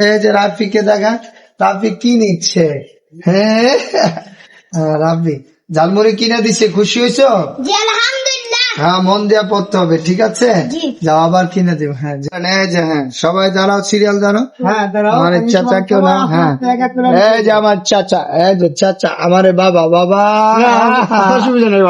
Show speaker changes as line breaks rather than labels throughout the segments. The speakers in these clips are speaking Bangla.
এই যে রাফিকে দেখা রাফি কি নিচ্ছে? হ্যাঁ? হ্যাঁ, রাফি ঝালমুড়ি কিনে দিচ্ছে খুশি হয়েছো? হ্যাঁ মন দিয়া পড়তে হবে ঠিক আছে? যাও আবার কিনে দিব হ্যাঁ এই যে হ্যাঁ সবাই দাঁড়াও সিরিয়াল দাঁড়াও।
হ্যাঁ
আমার চাচা কেউ না হ্যাঁ। এই যে আমার চাচা এই যে চাচা আমারে বাবা বাবা।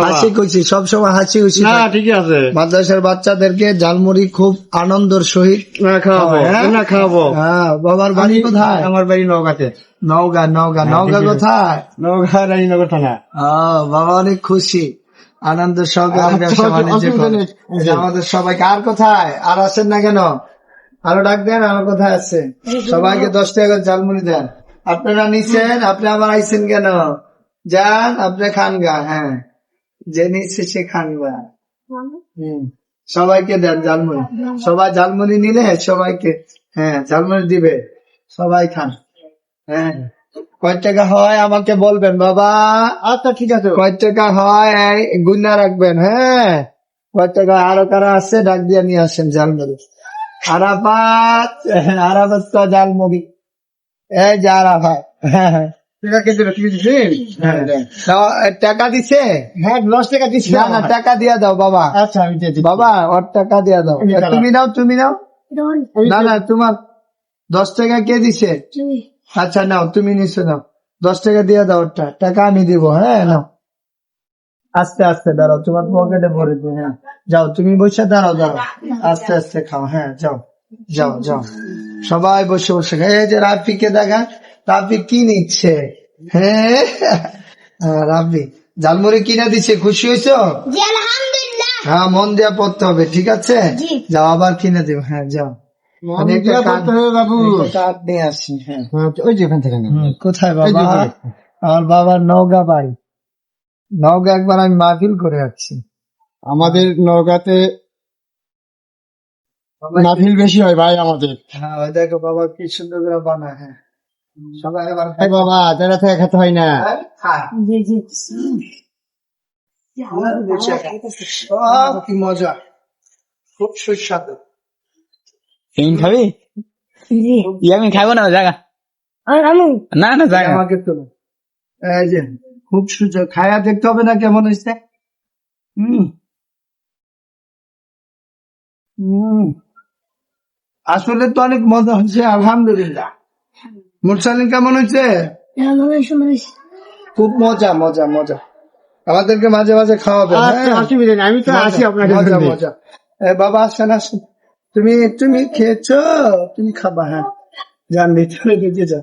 হাসি খুশি সবসময় হাসি খুশি
না
থাকে।
আছে।
মাদ্রাসার বাচ্চাদেরকে ঝালমুড়ি খুব আনন্দর সহিত
খাওয়াবো
হ্যাঁ?
না খাওয়াবো।
হ্যাঁ বাবার বাড়ি কোথায়?
আমার বাড়ি নওগাঁতে।
নওগা নওগা
হ্যাঁ,
নওগা
ঠিক।
কোথায়?
নওগাঁ রানীনগর থানা।
বাবা অনেক খুশি। আনন্দ সহকারে
আচ্ছা,
ব্যবসা বাণিজ্য আমাদের সবাইকে আর কোথায়? আর আসেন না কেন? আরও ডাক দেন আরও কোথায় আছে? সবাইকে দশ টাকা ঝালমুড়ি দেন। আপনারা নিছেন আপনি আবার আইছেন কেন? যান আপনি খান গা হ্যাঁ। যে নিচ্ছে সে খান গা। হম। সবাইকে দেন ঝালমুড়ি। সবাই ঝালমুড়ি নিলে সবাইকে হ্যাঁ ঝালমুড়ি দিবে। সবাই খান। হ্যাঁ। কয় টাকা হয় আমাকে বলবেন বাবা?
আচ্ছা ঠিক আছে।
কয় টাকা হয়? গুন্না রাখবেন হ্যাঁ? কয় টাকা আরও কারা আছে? ডাক দিয়ে নিয়ে আসেন ঝালমুড়ি আরাফাত আরাফাত তো এই যে আরাফাত টাকা দিছে?
হ্যাঁ দশ টাকা দিচ্ছি
না না টাকা দিয়া দাও বাবা।
আচ্ছা আমি
বাবা ওর টাকা দিয়া দাও। তুমি নাও তুমি নাও না না তোমার দশ টাকা কে দিছে?
তুমি।
আচ্ছা নাও তুমি নিচে নাও। দশ টাকা দিয়ে দাও ওটা টাকা আমি দিব হ্যাঁ নাও। আস্তে আস্তে দাঁড়াও তোমার পকেটে ভরে দিই হ্যাঁ। যাও তুমি বসে দাঁড়াও দাঁড়াও। আস্তে আস্তে খাও হ্যাঁ যাও যাও যাও। সবাই বসে বসে খাও। এই যে রাফিকে দেখা রাফি কি নিচ্ছে? হ্যাঁ রাফি ঝালমুড়ি কিনে দিচ্ছে খুশি হয়েছো? হ্যাঁ মন দিয়া পড়তে হবে ঠিক আছে? যাও আবার কিনে দিব হ্যাঁ যাও। আসি হ্যাঁ।
হ্যাঁ, ওই যে এখান থেকে
কোথায় বাবা? আমার বাবার নওগা বাড়ি। নওগা একবার আমি মাহফিল করে আসছি।
আমাদের নওগাঁতে মাহফিল বেশি হয় ভাই আমাদের।
হ্যাঁ ওই দেখো বাবা কি সুন্দর করে বানায় হ্যাঁ। সবাই এবার
বাবা যারা থেকে খেতে হয় না।
খায়।
জি জি।
কি মজা। খুব সুস্বাদু।
হিং খাবি
জি
ইয়ামিন খাব না জায়গা না না জায়গা
আমাকে তো এই যে খুব সুন্দর খায়া দেখতে হবে না কেমন হয়েছে? হম। হম। আসলে তো অনেক মজা হয়েছে আলহামদুলিল্লাহ। মুরসালিন কেমন হয়েছে? খুব মজা মজা মজা। আমাদেরকে মাঝে মাঝে খাওয়াবে
আচ্ছা
হ্যাঁ?
অসুবিধা নেই আমি তো
মজা,
আছি আপনাকে
মজা মজা। বাবা আসেন আসেন। তুমি তুমি খেয়েছ? তুমি খাবা হ্যাঁ। যান ভিতরে ঢুকে যাও।